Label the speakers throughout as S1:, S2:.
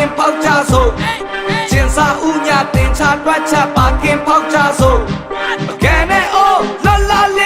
S1: င်ပေါက်ကြဆိုကျင်စာဥညာတင်ချတွက်ချက်ပါကင်ပေါက်ကြဆိုပကံနဲ့အိုးလလာလေး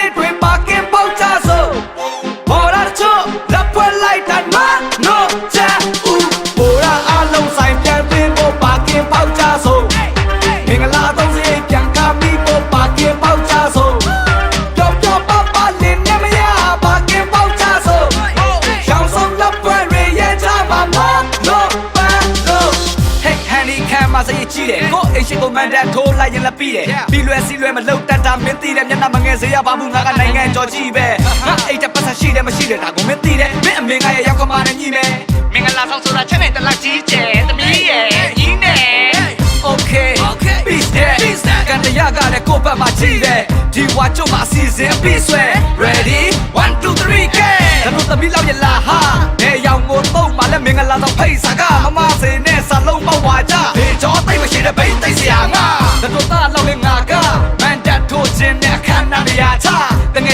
S1: မန်တက်ထိုးလိုက်ရင်လက်ပြီးတယ်ပြီးလွယ်စီလွယ်မလုံတတ်တာမင်းသိတယ်မျက်နှာမငယ်စေရပါဘူးငါကနိုင်ငံကြော်ကြီးပဲငါအိတ်တက်ပတ်ဆက်ရှိတယ်မရှိတယ်ဒါကိုမင်းသိတယ်မင်းအမေငါရဲ့ရောက်ကမာနဲ့ညီမယ်မင်္ဂလာဆောင်ဆိုတာချက်နဲ့တလက်ကြီးကျဲသမီးရဲ့ညီနဲ့ Okay Okay peace there peace there ကန်တရားကလည်းကိုယ့်ဘက်မှာကြည့်တယ်ဒီဝါချုံမှာအစီအစဉ်အပြီးဆွဲ ready 1 2 3 go ဒါတို့သမီးလောက်ရလာဟာ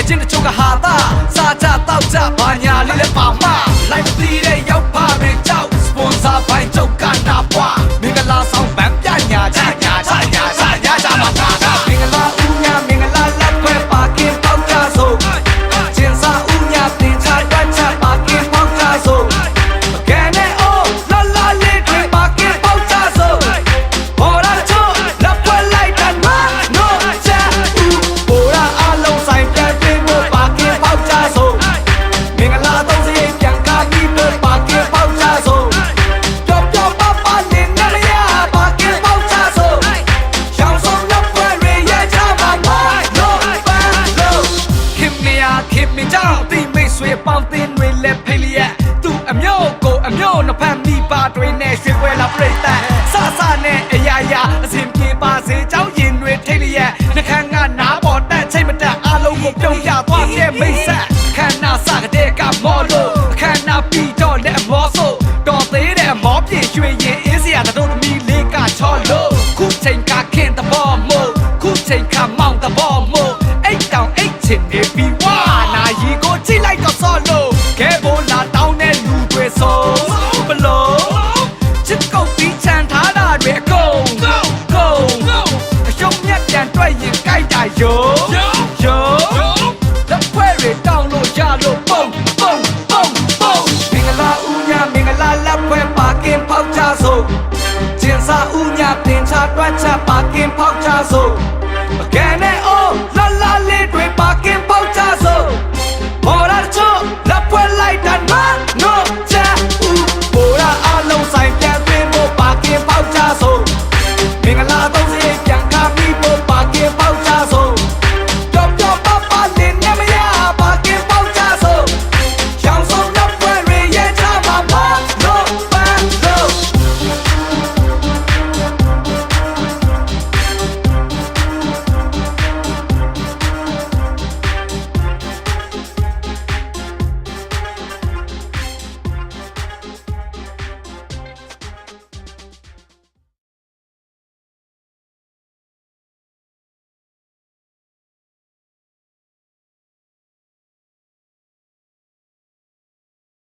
S1: ချင်းတချို့ကဟာတာစာကြတောက်ကြဘာညာလေးလဲပါမ လျက်နှခမ်းကနားပေါ်တက်ချိတ်မတက်အားလုံးကိုပြုံးပြသွားပြဲမိတ်ဆက်ခန္ဓာစကတဲ့ကမောလို့ခန္ဓာပြီးတော့လက်မောဆိုတော်သေးတဲ့မောပြေရွှေရင်အင်းစရာတို့သမီးလေးကချော်လို့ခုချိန်ကခင်တဘောမို့ခုချိန်ကမောင်တဘောမို့အိတ်တောင်အိတ်ချင်နေပြီးဝါနာရီကိုကြည့်လိုက်တော့ဆော့လို့ကဲဘိုလာတောင်းတဲ့လူတွေဆိုဘလို့ချစ်ကုတ်ပြီးချန်ထား ကျင်စာဦးညာတင်ချတွက်ချက်ပါကင်ပေါက်ကြဆိုပကံနဲ့အို